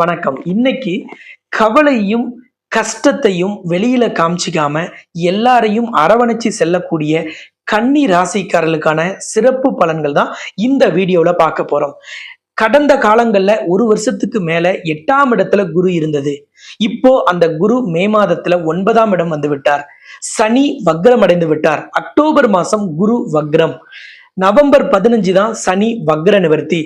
வணக்கம். இன்னைக்கு கவலையும் கஷ்டத்தையும் வெளியில காமிச்சிக்காம எல்லாரையும் அரவணைச்சு செல்லக்கூடிய கன்னி ராசிக்காரர்களுக்கான சிறப்பு பலன்கள் தான் இந்த வீடியோல பார்க்க போறோம். கடந்த காலங்கள்ல ஒரு வருஷத்துக்கு மேல எட்டாம் இடத்துல குரு இருந்தது. இப்போ அந்த குரு மே மாதத்துல ஒன்பதாம் இடம் வந்து விட்டார். சனி வக்ரம் அடைந்து விட்டார். அக்டோபர் மாசம் குரு வக்ரம். நவம்பர் பதினஞ்சு தான் சனி வக்ர நிவர்த்தி.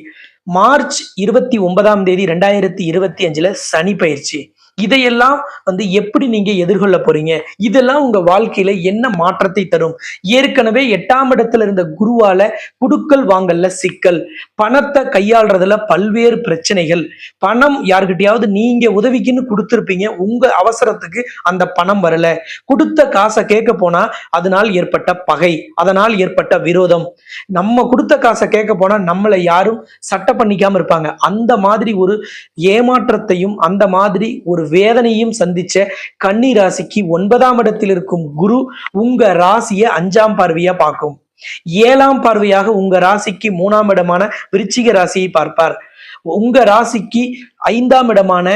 மார்ச் இருபத்தி ஒன்பதாம் தேதி ரெண்டாயிரத்தி இருபத்தி அஞ்சுல சனி பயிற்சி. இதையெல்லாம் வந்து எப்படி நீங்க எதிர்கொள்ள போறீங்க? இதெல்லாம் உங்க வாழ்க்கையில என்ன மாற்றத்தை தரும்? ஏற்கனவே எட்டாம் இடத்துல இருந்த குருவால குடுக்கல் வாங்கல்ல சிக்கல். பணத்தை கையாள்றதுல பல்வேறு பிரச்சனைகள். பணம் யாருக்கிட்டையாவது நீங்க உதவிக்குன்னு கொடுத்துருப்பீங்க. உங்க அவசரத்துக்கு அந்த பணம் வரல. கொடுத்த காசை கேட்க போனா அதனால் ஏற்பட்ட பகை. அதனால் ஏற்பட்ட விரோதம். நம்ம கொடுத்த காசை கேட்க போனா நம்மளை யாரும் சட்ட பண்ணிக்காம இருப்பாங்க. அந்த மாதிரி ஒரு ஏமாற்றத்தையும் அந்த மாதிரி ஒரு வேதனையும் சந்திச்ச கன்னி ராசிக்கு ஒன்பதாம் இடத்தில் இருக்கும் குரு உங்க ராசியை அஞ்சாம் பார்வையா பார்க்கும். ஏழாம் பார்வையாக உங்க ராசிக்கு மூணாம் இடமான விருச்சிக ராசியை பார்ப்பார். உங்க ராசிக்கு ஐந்தாம் இடமான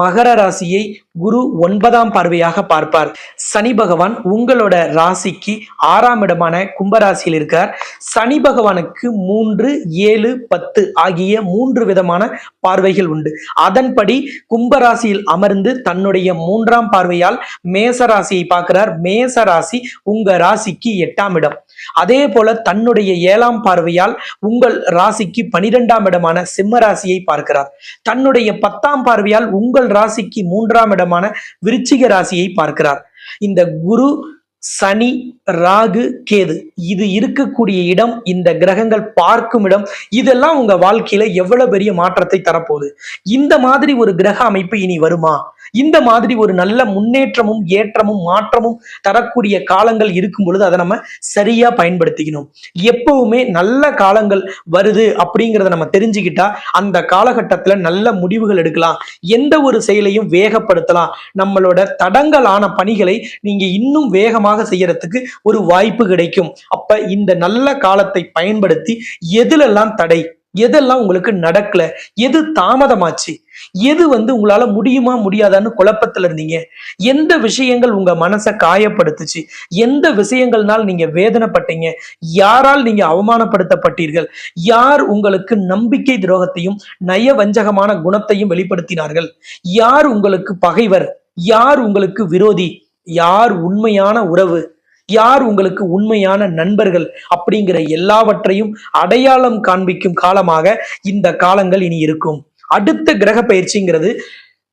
மகர ராசியை குரு ஒன்பதாம் பார்வையாக பார்ப்பார். சனி பகவான் உங்களோட ராசிக்கு ஆறாம் இடமான கும்பராசியில் இருக்கார். சனி பகவானுக்கு மூன்று ஏழு பத்து ஆகிய மூன்று விதமான பார்வைகள் உண்டு. அதன்படி கும்பராசியில் அமர்ந்து தன்னுடைய மூன்றாம் பார்வையால் மேச ராசியை பார்க்கிறார். மேச ராசி உங்க ராசிக்கு எட்டாம் இடம். அதே போல தன்னுடைய ஏழாம் பார்வையால் உங்கள் ராசிக்கு பனிரெண்டாம் இடமான சிம்ம ராசியை பார்க்கிறார். தன்னுடைய பத்தாம் பார்வையால் உங்கள் ராசிக்கு மூன்றாம் இடமான விருச்சிக ராசியை பார்க்கிறார். இந்த குரு சனி ராகு கேது இது இருக்கக்கூடிய இடம் இந்த கிரகங்கள் பார்க்கும் இடம் இதெல்லாம் உங்க வாழ்க்கையில எவ்வளவு பெரிய மாற்றத்தை தரப்போகுது. இந்த மாதிரி ஒரு கிரக அமைப்பு இனி வருமா? இந்த மாதிரி ஒரு நல்ல முன்னேற்றமும் ஏற்றமும் மாற்றமும் தரக்கூடிய காலங்கள் இருக்கும் பொழுது அதை நம்ம சரியா பயன்படுத்திக்கணும். எப்பவுமே நல்ல காலங்கள் வருது அப்படிங்கிறத நம்ம தெரிஞ்சுக்கிட்டா அந்த காலகட்டத்துல நல்ல முடிவுகள் எடுக்கலாம். எந்த ஒரு செயலையும் வேகப்படுத்தலாம். நம்மளோட தடங்கலான பணிகளை நீங்க இன்னும் வேகமாக செய்யறதுக்கு ஒரு வாய்ப்பு கிடைக்கும். அப்ப இந்த நல்ல காலத்தை பயன்படுத்தி எதுலெல்லாம் தடை? எதெல்லாம் உங்களுக்கு நடக்கல? எது தாமதமாச்சு? எது வந்து உங்களால முடியுமா முடியாதான்னு குழப்பத்துல இருந்தீங்க? எந்த விஷயங்கள் உங்க மனசை காயப்படுத்துச்சு? எந்த விஷயங்கள்னால் நீங்க வேதனைப்பட்டீங்க? யாரால் நீங்க அவமானப்படுத்தப்பட்டீர்கள்? யார் உங்களுக்கு நம்பிக்கை துரோகத்தையும் நயவஞ்சகமான குணத்தையும் வெளிப்படுத்தினார்கள்? யார் உங்களுக்கு பகைவர்? யார் உங்களுக்கு விரோதி? யார் உண்மையான உறவு? யார் உங்களுக்கு உண்மையான நண்பர்கள் அப்படிங்கிற எல்லாவற்றையும் அடையாளம் காண்பிக்கும் காலமாக இந்த காலங்கள் இனி இருக்கும். அடுத்த கிரக பயிற்சிங்கிறது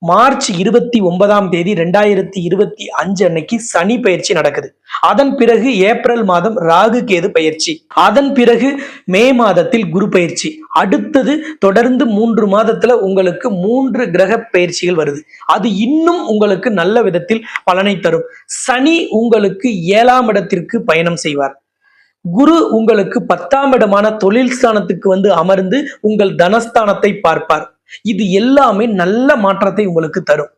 மார்ச் இருபத்தி ஒன்பதாம் தேதி ரெண்டாயிரத்தி இருபத்தி அஞ்சு அன்னைக்கு சனி பயிற்சி நடக்குது. அதன் பிறகு ஏப்ரல் மாதம் ராகு கேது பயிற்சி. அதன் பிறகு மே மாதத்தில் குரு பயிற்சி. அடுத்தது தொடர்ந்து மூன்று மாதத்துல உங்களுக்கு மூன்று கிரக பயிற்சிகள் வருது. அது இன்னும் உங்களுக்கு நல்ல விதத்தில் பலனை தரும். சனி உங்களுக்கு ஏழாம் இடத்திற்கு பயணம் செய்வார். குரு உங்களுக்கு பத்தாம் இடமான தொழில் ஸ்தானத்துக்கு வந்து அமர்ந்து உங்கள் தனஸ்தானத்தை பார்ப்பார். இது எல்லாமே நல்ல மாற்றத்தை உங்களுக்கு தரும்.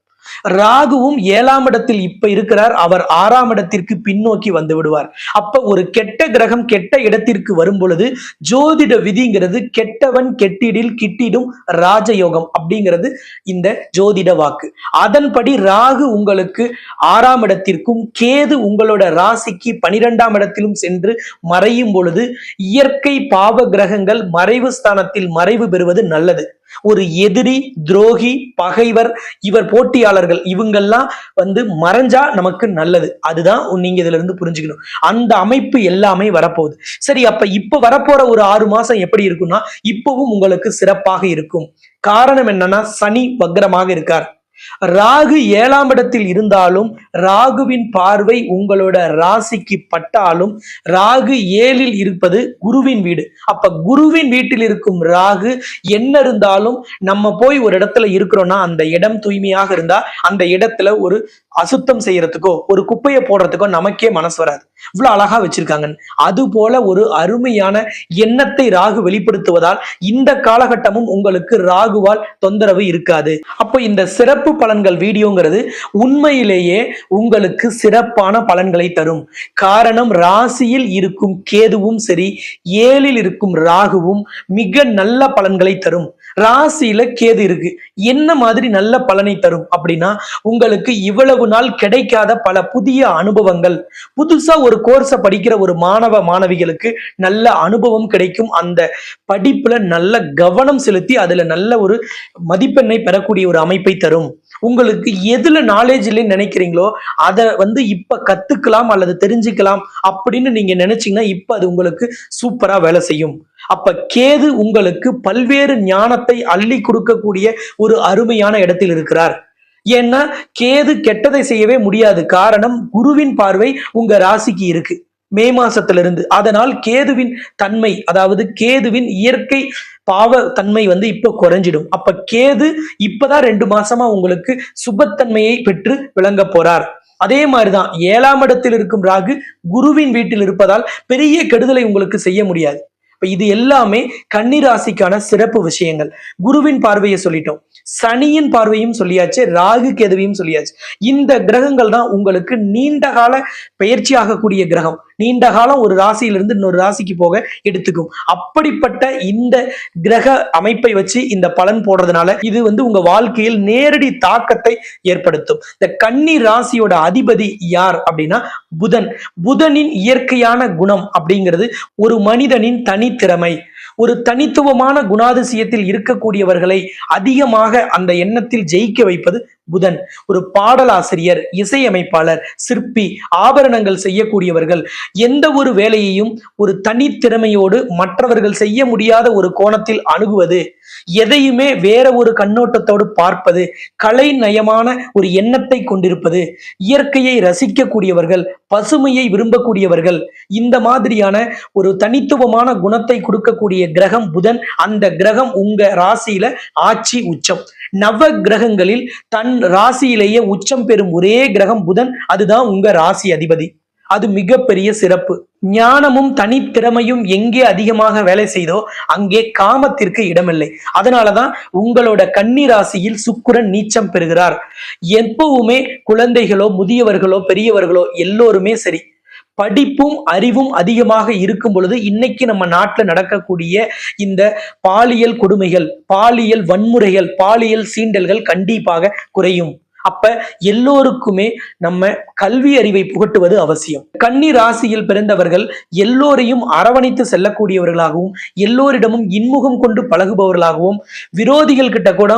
ராகுவும் ஏழாம் இடத்தில் இப்ப இருக்கிறார். அவர் ஆறாம் இடத்திற்கு பின்னோக்கி வந்து விடுவார். அப்ப ஒரு கெட்ட கிரகம் கெட்ட இடத்திற்கு வரும் பொழுது ஜோதிட விதிங்கிறது கெட்டவன் கெட்டிடில் கிட்டிடும் ராஜயோகம் அப்படிங்கிறது இந்த ஜோதிட வாக்கு. அதன்படி ராகு உங்களுக்கு ஆறாம் இடத்திற்கும் கேது உங்களோட ராசிக்கு பனிரெண்டாம் இடத்திலும் சென்று மறையும் பொழுது இயற்கை பாவ கிரகங்கள் மறைவு ஸ்தானத்தில் மறைவு பெறுவது நல்லது. ஒரு எதிரி துரோகி பகைவர் இவர் போட்டியாளர்கள் இவங்கெல்லாம் வந்து மறைஞ்சா நமக்கு நல்லது. அதுதான் நீங்க இதுல இருந்து புரிஞ்சுக்கணும். அந்த அமைப்பு எல்லாமே வரப்போகுது. சரி அப்ப இப்ப வரப்போற ஒரு ஆறு மாசம் எப்படி இருக்கும்னா இப்பவும் உங்களுக்கு சிறப்பாக இருக்கும். காரணம் என்னன்னா சனி வக்ரமாக இருக்கார். ராகு ஏழாம் இடத்தில் இருந்தாலும் ராகுவின் பார்வை உங்களோட ராசிக்கு பட்டாலும் ராகு ஏழில் இருப்பது குருவின் வீடு. அப்ப குருவின் வீட்டில் இருக்கும் ராகு என்ன இருந்தாலும் நம்ம போய் ஒரு இடத்துல இருக்கிறோம்னா அந்த இடம் தூய்மையாக இருந்தா அந்த இடத்துல ஒரு அசுத்தம் செய்யறதுக்கோ ஒரு குப்பையை போடுறதுக்கோ நமக்கே மனசு வராது. இவ்வளவு அழகா வச்சிருக்காங்க. அது போல ஒரு அருமையான எண்ணத்தை ராகு வெளிப்படுத்துவதால் இந்த காலகட்டமும் உங்களுக்கு ராகுவால் தொந்தரவு இருக்காது. அப்போ இந்த சிறப்பு பலன்கள் வீடியோங்கிறது உண்மையிலேயே உங்களுக்கு சிறப்பான பலன்களை தரும். காரணம் ராசியில் இருக்கும் கேதுவும் சரி ஏழில் இருக்கும் ராகுவும் மிக நல்ல பலன்களை தரும். ராசியில கேது இருக்கு. என்ன மாதிரி நல்ல பலனை தரும் அப்படின்னா உங்களுக்கு இவ்வளவு நாள் கிடைக்காத பல புதிய அனுபவங்கள். புதுசா ஒரு கோர்ஸை படிக்கிற ஒரு மாணவ மாணவிகளுக்கு நல்ல அனுபவம் கிடைக்கும். அந்த படிப்புல நல்ல கவனம் செலுத்தி அதுல நல்ல ஒரு மதிப்பெண்ணை பெறக்கூடிய ஒரு அமைப்பை தரும். உங்களுக்கு எதுல நாலேஜ் இல்லைன்னு நினைக்கிறீங்களோ அதை வந்து இப்ப கத்துக்கலாம் அல்லது தெரிஞ்சுக்கலாம் அப்படின்னு நீங்க நினைச்சீங்கன்னா இப்ப அது உங்களுக்கு சூப்பரா வேலை செய்யும். அப்ப கேது உங்களுக்கு பல்வேறு ஞானத்தை அள்ளி கொடுக்கக்கூடிய ஒரு அருமையான இடத்தில் இருக்கிறார். ஏன்னா கேது கெட்டதை செய்யவே முடியாது. காரணம் குருவின் பார்வை உங்க ராசிக்கு இருக்கு. மே மாசத்திலிருந்து. அதனால் கேதுவின் தன்மை அதாவது கேதுவின் இயற்கை பாவத்தன்மை வந்து இப்ப குறைஞ்சிடும். அப்ப கேது இப்பதான் ரெண்டு மாசமா உங்களுக்கு சுபத்தன்மையை பெற்று விளங்க போறார். அதே மாதிரிதான் ஏழாம் இடத்தில் இருக்கும் ராகு குருவின் வீட்டில் இருப்பதால் பெரிய கெடுதலை உங்களுக்கு செய்ய முடியாது. இப்ப இது எல்லாமே கன்னிராசிக்கான சிறப்பு விஷயங்கள். குருவின் பார்வையை சொல்லிட்டோம். சனியின் பார்வையும் சொல்லியாச்சு ராகு கெதுவையும் சொல்லியாச்சு. இந்த கிரகங்கள் தான் உங்களுக்கு நீண்ட கால பயிற்சி ஆகக்கூடிய கிரகம். நீண்ட காலம் ஒரு ராசியிலிருந்து இன்னொரு ராசிக்கு போக எடுத்துக்கும். அப்படிப்பட்ட இந்த கிரக அமைப்பை வச்சு இந்த பலன் போடுறதுனால இது வந்து உங்க வாழ்க்கையில் நேரடி தாக்கத்தை ஏற்படுத்தும். இந்த கன்னி ராசியோட அதிபதி யார் அப்படின்னா புதன். புதனின் இயற்கையான குணம் அப்படிங்கிறது ஒரு மனிதனின் தனித்திறமை. ஒரு தனித்துவமான குணாதிசயத்தில் இருக்கக்கூடியவர்களை அதிகமாக அந்த எண்ணத்தில் ஜெயிக்க வைப்பது புதன். ஒரு பாடலாசிரியர் இசையமைப்பாளர் சிற்பி ஆபரணங்கள் செய்யக்கூடியவர்கள் எந்த ஒரு வேலையையும் ஒரு தனித்திறமையோடு மற்றவர்கள் செய்ய முடியாத ஒரு கோணத்தில் அணுகுவது எதையுமே வேற ஒரு கண்ணோட்டத்தோடு பார்ப்பது கலை நயமான ஒரு எண்ணத்தை கொண்டிருப்பது இயற்கையை ரசிக்கக்கூடியவர்கள் பசுமையை விரும்பக்கூடியவர்கள் இந்த மாதிரியான ஒரு தனித்துவமான குணத்தை கொடுக்கக்கூடிய கிரகம் புதன். அந்த கிரகம் உங்க ராசியில ஆட்சி உச்சம். நவ கிரகங்களில் தன் ராசியிலேயே உச்சம் பெறும் ஒரே கிரகம் புதன். அதுதான் உங்க ராசி அதிபதி. அது மிகப்பெரிய சிறப்பு. ஞானமும் தனித்திறமையும் எங்கே அதிகமாக வேலை செய்தோ அங்கே காமத்திற்கு இடமில்லை. அதனாலதான் உங்களோட கன்னி ராசியில் சுக்குரன் நீச்சம் பெறுகிறார். எப்பவுமே குழந்தைகளோ முதியவர்களோ பெரியவர்களோ எல்லோருமே சரி. படிப்பும் அறிவும் அதிகமாக இருக்கும் பொழுது இன்னைக்கு நம்ம நாட்டில் நடக்கக்கூடிய இந்த பாலியல் கொடுமைகள் பாலியல் வன்முறைகள் பாலியல் சீண்டல்கள் கண்டிப்பாக குறையும். அப்ப எல்லோருக்குமே நம்ம கல்வி அறிவை புகட்டுவது அவசியம். கன்னி ராசியில் பிறந்தவர்கள் எல்லோரையும் அரவணைத்து செல்லக்கூடியவர்களாகவும் எல்லோரிடமும் இன்முகம் கொண்டு பழகுபவர்களாகவும் விரோதிகள் கிட்ட கூட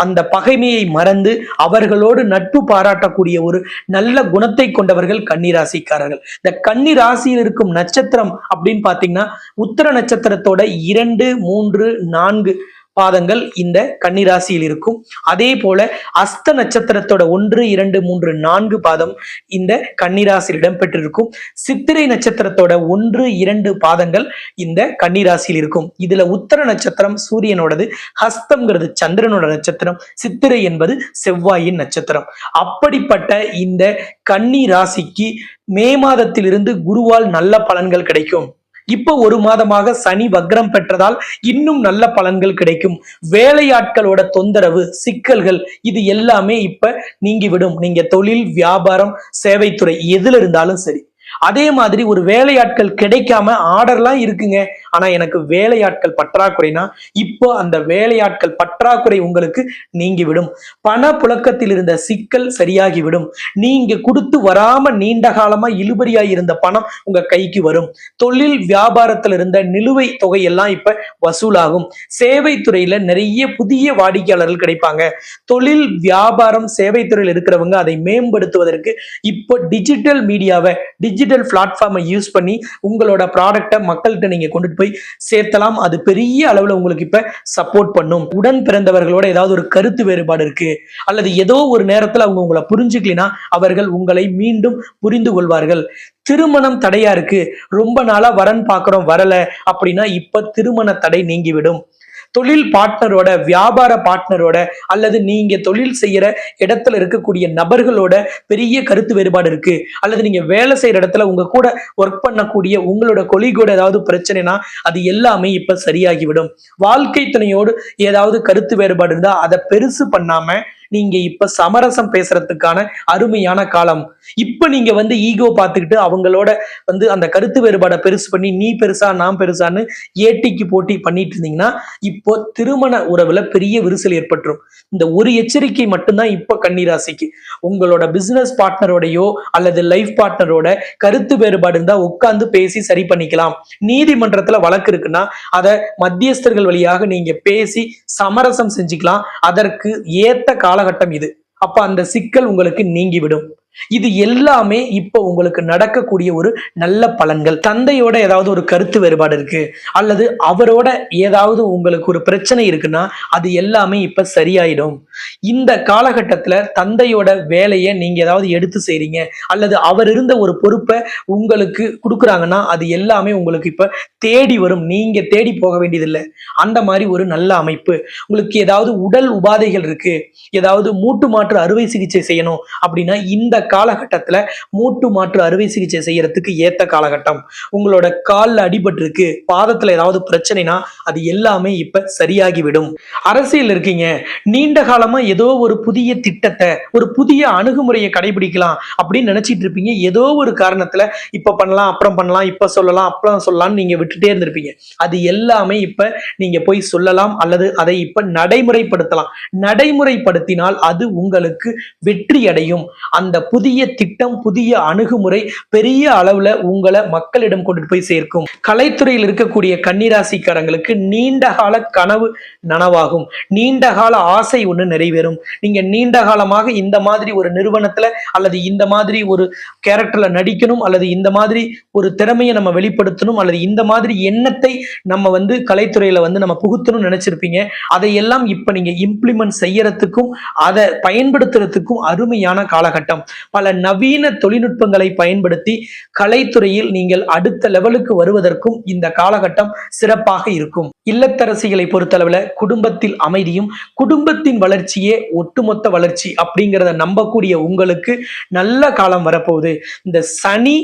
அந்த பகைமையை மறந்து அவர்களோடு நட்பு பாராட்டக்கூடிய ஒரு நல்ல குணத்தை கொண்டவர்கள் கன்னிராசிக்காரர்கள் இந்த கன்னி ராசியில் இருக்கும் நட்சத்திரம் அப்படின்னு பாத்தீங்கன்னா உத்தர நட்சத்திரத்தோட இரண்டு மூன்று நான்கு பாதங்கள் இந்த கன்னிராசியில் இருக்கும். அதே போல அஸ்த நட்சத்திரத்தோட ஒன்று இரண்டு மூன்று நான்கு பாதம் இந்த கன்னிராசியில் இடம்பெற்றிருக்கும். சித்திரை நட்சத்திரத்தோட ஒன்று இரண்டு பாதங்கள் இந்த கன்னிராசியில் இருக்கும். இதுல உத்தர நட்சத்திரம் சூரியனோடது ஹஸ்தம்ங்கிறது சந்திரனோட நட்சத்திரம். சித்திரை என்பது செவ்வாயின் நட்சத்திரம். அப்படிப்பட்ட இந்த கன்னி ராசிக்கு மே மாதத்திலிருந்து குருவால் நல்ல பலன்கள் கிடைக்கும். இப்போ ஒரு மாதமாக சனி வக்ரம் பெற்றதால் இன்னும் நல்ல பலன்கள் கிடைக்கும். வேலையாட்களோட தொந்தரவு சிக்கல்கள் இது எல்லாமே இப்ப நீங்கிவிடும். நீங்க தொழில் வியாபாரம் சேவைத்துறை எதுல இருந்தாலும் சரி. அதே மாதிரி ஒரு வேலையாட்கள் கிடைக்காம ஆர்டர்லாம் இருக்குங்க. ஆனா எனக்கு வேலையாட்கள் பற்றாக்குறைனா இப்போ அந்த வேலையாட்கள் பற்றாக்குறை உங்களுக்கு நீங்கிவிடும். பண புழக்கத்தில் இருந்த சிக்கல் சரியாகிவிடும். நீங்க கொடுத்து வராம நீண்ட காலமா இழுபறியா இருந்த பணம் உங்க கைக்கு வரும். தொழில் வியாபாரத்துல இருந்த நிலுவை தொகை எல்லாம் இப்ப வசூலாகும். சேவை துறையில நிறைய புதிய வாடிக்கையாளர்கள் கிடைப்பாங்க. தொழில் வியாபாரம் சேவை துறையில் இருக்கிறவங்க அதை மேம்படுத்துவதற்கு இப்போ டிஜிட்டல் மீடியாவை டிஜிட்டல் பிளாட்ஃபார்மை யூஸ் பண்ணி உங்களோட ப்ராடக்டை மக்கள்கிட்ட நீங்க கொண்டுட்டு போய் சேர்த்தலாம். அது பெரிய அளவுல உங்களுக்கு இப்போ சப்போர்ட் பண்ணும். உடன் பிறந்தவர்களோட ஏதாவது ஒரு கருத்து வேறுபாடு இருக்கு. அல்லது ஏதோ ஒரு நேரத்துல அவங்க உங்களை புரிஞ்சுக்கலினா அவர்கள் உங்களை மீண்டும் புரிந்து கொள்வார்கள். திருமணம் தடையா இருக்கு. ரொம்ப நாளா வரன் பார்க்குறோம் வரல. அப்படின்னா இப்ப திருமண தடை நீங்கிவிடும். தொழில் பார்ட்னரோட வியாபார பார்ட்னரோட அல்லது நீங்க தொழில் செய்யற இடத்துல இருக்கக்கூடிய நபர்களோட பெரிய கருத்து வேறுபாடு இருக்கு. அல்லது நீங்க வேலை செய்யற இடத்துல உங்க கூட ஒர்க் பண்ணக்கூடிய உங்களோட கொலிகோட ஏதாவது பிரச்சனைனா அது எல்லாமே இப்ப சரியாகிவிடும். வாழ்க்கை துணையோடு ஏதாவது கருத்து வேறுபாடு இருந்தா அதை பெருசு பண்ணாம நீங்க இப்ப சமரசம் பேசுறதுக்கான அருமையான காலம். இப்ப நீங்க வந்து ஈகோ பார்த்துக்கிட்டு அவங்களோட வந்து அந்த கருத்து வேறுபாடை பெருசு பண்ணி நீ பெருசா நான் பெருசான்னு ஏட்டிக்கு போட்டி பண்ணிட்டு இருந்தீங்கன்னா இப்போ திருமண உறவுல பெரிய விரிசல் ஏற்பட்டுரும். இந்த ஒரு எச்சரிக்கை மட்டும்தான் இப்ப கன்னிராசிக்கு. உங்களோட பிசினஸ் பார்ட்னரோடையோ அல்லது லைஃப் பார்ட்னரோட கருத்து வேறுபாடு இருந்தா உட்கார்ந்து பேசி சரி பண்ணிக்கலாம். நீதிமன்றத்துல வழக்கு இருக்குன்னா அதை மத்தியஸ்தர்கள் வழியாக நீங்க பேசி சமரசம் செஞ்சுக்கலாம். அதற்கு ஏத்த கால காலகட்டம் இது. அப்ப அந்த சிக்கல் உங்களுக்கு நீங்கிவிடும். இது எல்லாமே இப்போ உங்களுக்கு நடக்கக்கூடிய ஒரு நல்ல பலன்கள். தந்தையோட ஏதாவது ஒரு கருத்து வேறுபாடு இருக்கு அல்லது அவரோட ஏதாவது உங்களுக்கு ஒரு பிரச்சனை இருக்குன்னா அது எல்லாமே இப்ப சரியாயிடும். இந்த காலகட்டத்துல தந்தையோட வேலையை நீங்க ஏதாவது எடுத்து செய்றீங்க அல்லது அவர் இருந்த ஒரு பொறுப்பை உங்களுக்கு கொடுக்குறாங்கன்னா அது எல்லாமே உங்களுக்கு இப்ப தேடி வரும். நீங்க தேடி போக வேண்டியதில்லை. அந்த மாதிரி ஒரு நல்ல அமைப்பு. உங்களுக்கு ஏதாவது உடல் உபாதைகள் இருக்கு ஏதாவது மூட்டு மாற்று அறுவை சிகிச்சை செய்யணும் அப்படின்னா இந்த காலகட்டத்துல மூட்டு மாற்று அறுவை சிகிச்சை செய்யறதுக்கு ஏத்த காலகட்டம். உங்களோட காலில் அடிபட்டு இருக்கு பாதத்துல ஏதாவது பிரச்சனைனா அது எல்லாமே இப்ப சரியாகிவிடும். அரசியல் இருக்கீங்க நீண்ட காலமா ஏதோ ஒரு புதிய திட்டத்தை ஒரு புதிய அணுகுமுறையை கடைபிடிக்கலாம் அப்படின்னு நினச்சிட்டு இருப்பீங்க. ஏதோ ஒரு காரணத்துல இப்ப பண்ணலாம் அப்புறம் பண்ணலாம் இப்ப சொல்லலாம் அப்புறம் சொல்லலாம்னு நீங்க விட்டுட்டே இருந்திருப்பீங்க. அது எல்லாமே இப்ப நீங்க போய் சொல்லலாம் அல்லது அதை இப்ப நடைமுறைப்படுத்தலாம். நடைமுறைப்படுத்தினால் அது உங்களுக்கு வெற்றி அடையும் அந்த புதிய திட்டம் புதிய அணுகுமுறை பெரிய அளவுல உங்களை மக்களிடம் கொண்டு போய் சேர்க்கும். கலைத்துறையில் இருக்கக்கூடிய கன்னிராசிக்காரங்களுக்கு நீண்ட கால கனவு நனவாகும். நீண்ட கால ஆசை ஒன்று நிறைவேறும். நீங்க நீண்ட காலமாக இந்த மாதிரி ஒரு நிறுவனத்துல அல்லது இந்த மாதிரி ஒரு கேரக்டர்ல நடிக்கணும் அல்லது இந்த மாதிரி ஒரு திறமையை நம்ம வெளிப்படுத்தணும் அல்லது இந்த மாதிரி எண்ணத்தை நம்ம வந்து கலைத்துறையில வந்து நம்ம புகுத்தணும்னு நினைச்சிருப்பீங்க. அதையெல்லாம் இப்ப நீங்க இம்ப்ளிமெண்ட் செய்யறதுக்கும் அதை பயன்படுத்துறதுக்கும் அருமையான காலகட்டம். பல நவீன தொழில்நுட்பங்களை பயன்படுத்தி கலைத்துறையில் நீங்கள் அடுத்த லெவலுக்கு வருவதற்கும் இந்த காலகட்டம் சிறப்பாக இருக்கும். இல்லத்தரசிகளை பொறுத்தளவில் குடும்பத்தில் அமைதியும் குடும்பத்தின் வளர்ச்சியே ஒட்டுமொத்த வளர்ச்சி அப்படிங்கிறத நம்பக்கூடிய உங்களுக்கு நல்ல காலம் வரப்போகுது. இந்த சனி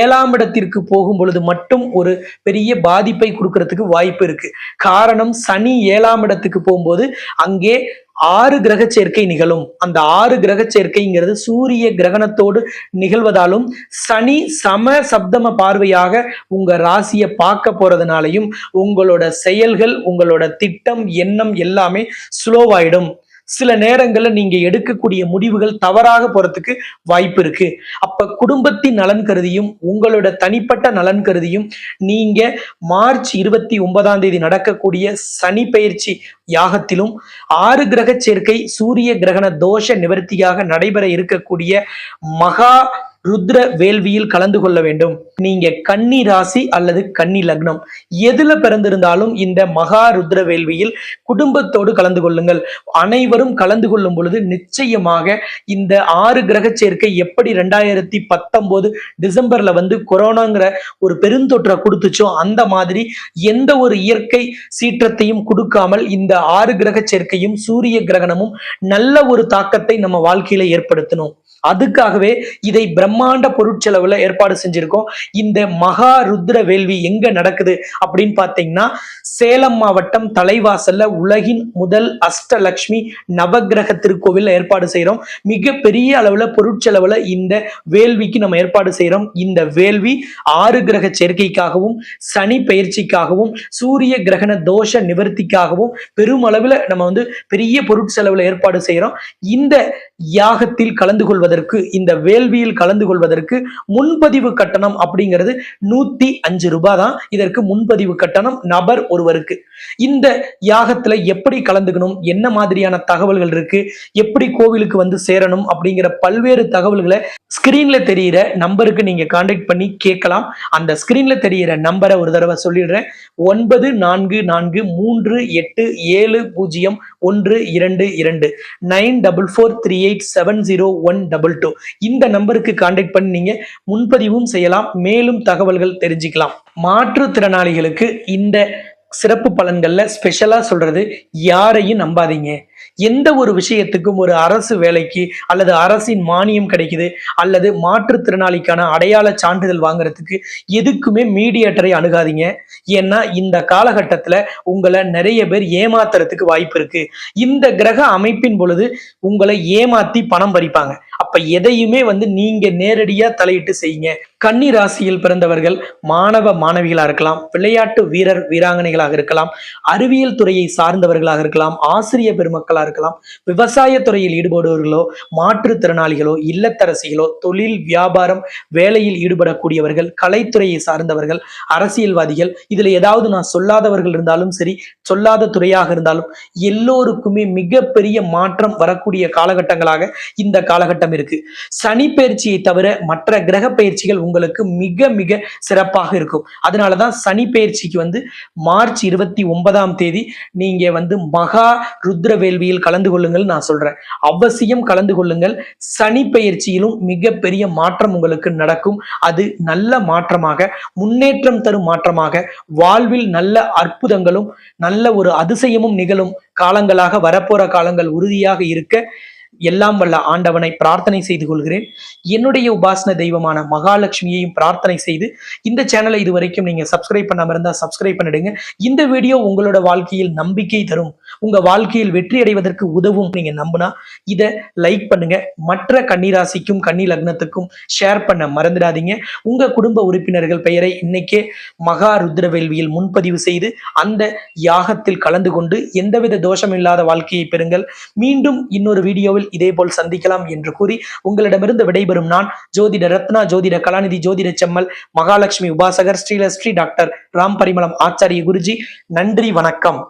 ஏழாம் இடத்திற்கு போகும் பொழுது மட்டும் ஒரு பெரிய பாதிப்பை கொடுக்கறதுக்கு வாய்ப்பு இருக்கு. காரணம் சனி ஏழாம் இடத்துக்கு போகும்போது அங்கே ஆறு கிரக சேர்க்கை நிகழும். அந்த ஆறு கிரக சேர்க்கைங்கிறது சூரிய கிரகணத்தோடு நிகழ்வதாலும் சனி சம சப்தம பார்வையாக உங்க ராசியை பார்க்க போறதுனாலையும் உங்களோட செயல் செயல்கள் உங்களோட திட்டம் எண்ணம் எல்லாமே ஸ்லோவாயிடும் சில நேரங்களில் நீங்க எடுக்கக்கூடிய முடிவுகள் தவறாக போறதுக்கு வாய்ப்பு இருக்கு. அப்ப குடும்பத்தின் நலன் கருதியும் உங்களோட தனிப்பட்ட நலன் கருதியும் நீங்க மார்ச் இருபத்தி ஒன்பதாம் தேதி நடக்கக்கூடிய சனி பயிற்சி யாகத்திலும் ஆறு கிரக சேர்க்கை சூரிய கிரகண தோஷ நிவர்த்தியாக நடைபெற இருக்கக்கூடிய மகா ருத்ர வேள்வியில் கலந்து கொள்ள வேண்டும். நீங்க கன்னி ராசி அல்லது கன்னி லக்னம். எதுல பிறந்திருந்தாலும் இந்த மகா ருத்ர வேள்வியில் குடும்பத்தோடு கலந்து கொள்ளுங்கள். அனைவரும் கலந்து கொள்ளும் பொழுது நிச்சயமாக இந்த ஆறு கிரக சேர்க்கை எப்படி ரெண்டாயிரத்தி பத்தொன்பது டிசம்பர்ல வந்து கொரோனாங்கிற ஒரு பெருந்தொற்றை கொடுத்துச்சோ அந்த மாதிரி எந்த ஒரு இயற்கை சீற்றத்தையும் கொடுக்காமல் இந்த ஆறு கிரக சேர்க்கையும் சூரிய கிரகணமும் நல்ல ஒரு தாக்கத்தை நம்ம வாழ்க்கையில ஏற்படுத்தணும். அதுக்காகவே இதை பிரம்மாண்ட பொருட்செலவுல ஏற்பாடு செஞ்சிருக்கோம். இந்த மகா ருத்ர வேள்வி எங்க நடக்குது அப்படின்னு பார்த்தீங்கன்னா சேலம் மாவட்டம் தலைவாசல்ல உலகின் முதல் அஷ்டலக்ஷ்மி நவகிரக திருக்கோவில் ஏற்பாடு செய்றோம். மிகப்பெரிய அளவுல பொருட்செலவுல இந்த வேள்விக்கு நம்ம ஏற்பாடு செய்யறோம் இந்த வேள்வி ஆறு கிரக சேர்க்கைக்காகவும் சனி பயிற்சிக்காகவும் சூரிய கிரகண தோஷ நிவர்த்திக்காகவும் பெருமளவுல நம்ம வந்து பெரிய பொருட்செலவுல ஏற்பாடு செய்யறோம் இந்த யாகத்தில் கலந்து கொள்வதற்கு இந்த வேள்வியில் கலந்து கலந்து கொள்வதற்கு முன்பதிவு கட்டணம் அப்படிங்கிறது நூத்தி அஞ்சு ரூபாய் தான் இதற்கு முன்பதிவு கட்டணம் நபர் ஒருவருக்கு. இந்த யாகத்துல எப்படி கலந்துக்கணும்? என்ன மாதிரியான தகவல்கள் இருக்கு? எப்படி கோவிலுக்கு வந்து சேரணும்? அப்படிங்கிற பல்வேறு தகவல்களை ஸ்கிரீன்ல தெரியிற நம்பருக்கு நீங்க கான்டாக்ட் பண்ணி கேட்கலாம். அந்த ஸ்கிரீன்ல தெரியிற நம்பரை ஒரு தடவை சொல்லிடுறேன். ஒன்பது நான்கு நான்கு மூன்று எட்டு ஏழு பூஜ்ஜியம் ஒன்று இரண்டு இரண்டு. Nine double four three eight seven zero one double two. இந்த நம்பருக்கு காண்டாக்ட் பண்ணி நீங்க முன்பதிவும் செய்யலாம். மேலும் தகவல்கள் தெரிஞ்சுக்கலாம். மாற்றுத்திறனாளிகளுக்கு இந்த சிறப்பு பலன்களில் ஸ்பெஷலாக சொல்கிறது யாரையும் நம்பாதீங்க. எந்த ஒரு விஷயத்துக்கும் ஒரு அரசு வேலைக்கு அல்லது அரசின் மானியம் கிடைக்குது அல்லது மாற்றுத்திறனாளிக்கான அடையாள சான்றிதழ் வாங்குறதுக்கு எதுக்குமே மீடியேட்டரை அணுகாதீங்க. ஏன்னா இந்த காலகட்டத்தில் உங்களை நிறைய பேர் ஏமாத்துறதுக்கு வாய்ப்பு இருக்கு. இந்த கிரக அமைப்பின் பொழுது உங்களை ஏமாத்தி பணம் பறிப்பாங்க. அப்ப எதையுமே வந்து நீங்க நேரடியா தலையிட்டு செய்யுங்க. கன்னி ராசியில் பிறந்தவர்கள் மாணவ மாணவிகளா இருக்கலாம் விளையாட்டு வீரர் வீராங்கனைகளாக இருக்கலாம் அறிவியல் துறையை சார்ந்தவர்களாக இருக்கலாம் ஆசிரிய பெருமக்களா இருக்கலாம் விவசாய துறையில் ஈடுபடுபவர்களோ மாற்றுத்திறனாளிகளோ இல்லத்தரசிகளோ தொழில் வியாபாரம் வேலையில் ஈடுபடக்கூடியவர்கள் கலைத்துறையை சார்ந்தவர்கள் அரசியல்வாதிகள் இதுல ஏதாவது நான் சொல்லாதவர்கள் இருந்தாலும் சரி சொல்லாத துறையாக இருந்தாலும் எல்லோருக்குமே மிகப்பெரிய மாற்றம் வரக்கூடிய காலகட்டங்களாக இந்த காலகட்டம் இருக்கு. சனி பயிற்சியை தவிர மற்ற கிரக பயிற்சிகள் உங்களுக்கு மிக மிக சிறப்பாக இருக்கும். அதனாலதான் சனி பயிற்சிக்கு வந்து மார்ச் இருபத்தி ஒன்பதாம் தேதி நீங்க வந்து மகா ருத்ர வேள்வியில் கலந்து கொள்ளுங்கள் நான் சொல்றேன். அவசியம் கலந்து கொள்ளுங்கள். சனி பயிற்சியிலும் மிகப்பெரிய மாற்றம் உங்களுக்கு நடக்கும். அது நல்ல மாற்றமாக முன்னேற்றம் தரும் மாற்றமாக வாழ்வில் நல்ல அற்புதங்களும் நல்ல ஒரு அதிசயமும் நிகழும் காலங்களாக வரப்போற காலங்கள் உறுதியாக இருக்க எல்லாம் வல்ல ஆண்டவனை பிரார்த்தனை செய்து கொள்கிறேன். என்னுடைய உபாசன தெய்வமான மகாலட்சுமியையும் பிரார்த்தனை செய்து இந்த சேனலை இது வரைக்கும் நீங்க சப்ஸ்கிரைப் பண்ணாம இருந்தா சப்ஸ்கிரைப் பண்ணிடுங்க. இந்த வீடியோ உங்களோட வாழ்க்கையில் நம்பிக்கை தரும் உங்க வாழ்க்கையில் வெற்றி அடைவதற்கு உதவும் நீங்க நம்பினா இதை லைக் பண்ணுங்க. மற்ற கன்னிராசிக்கும் கன்னி லக்னத்துக்கும் ஷேர் பண்ண மறந்துடாதீங்க. உங்க குடும்ப உறுப்பினர்கள் பெயரை இன்னைக்கே மகா ருத்ரவேள்வியில் முன்பதிவு செய்து அந்த யாகத்தில் கலந்து கொண்டு எந்தவித தோஷம் இல்லாத வாழ்க்கையை பெறுங்கள். மீண்டும் இன்னொரு வீடியோவில் இதேபோல் சந்திக்கலாம் என்று கூறி உங்களிடமிருந்து விடைபெறும் நான் ஜோதிட ரத்னா ஜோதிட கலாநிதி ஜோதிட செம்மல் மகாலட்சுமி உபாசகர் ஸ்ரீலஸ்ரீ டாக்டர் ராம் பரிமளம் ஆச்சாரிய குருஜி. நன்றி வணக்கம்.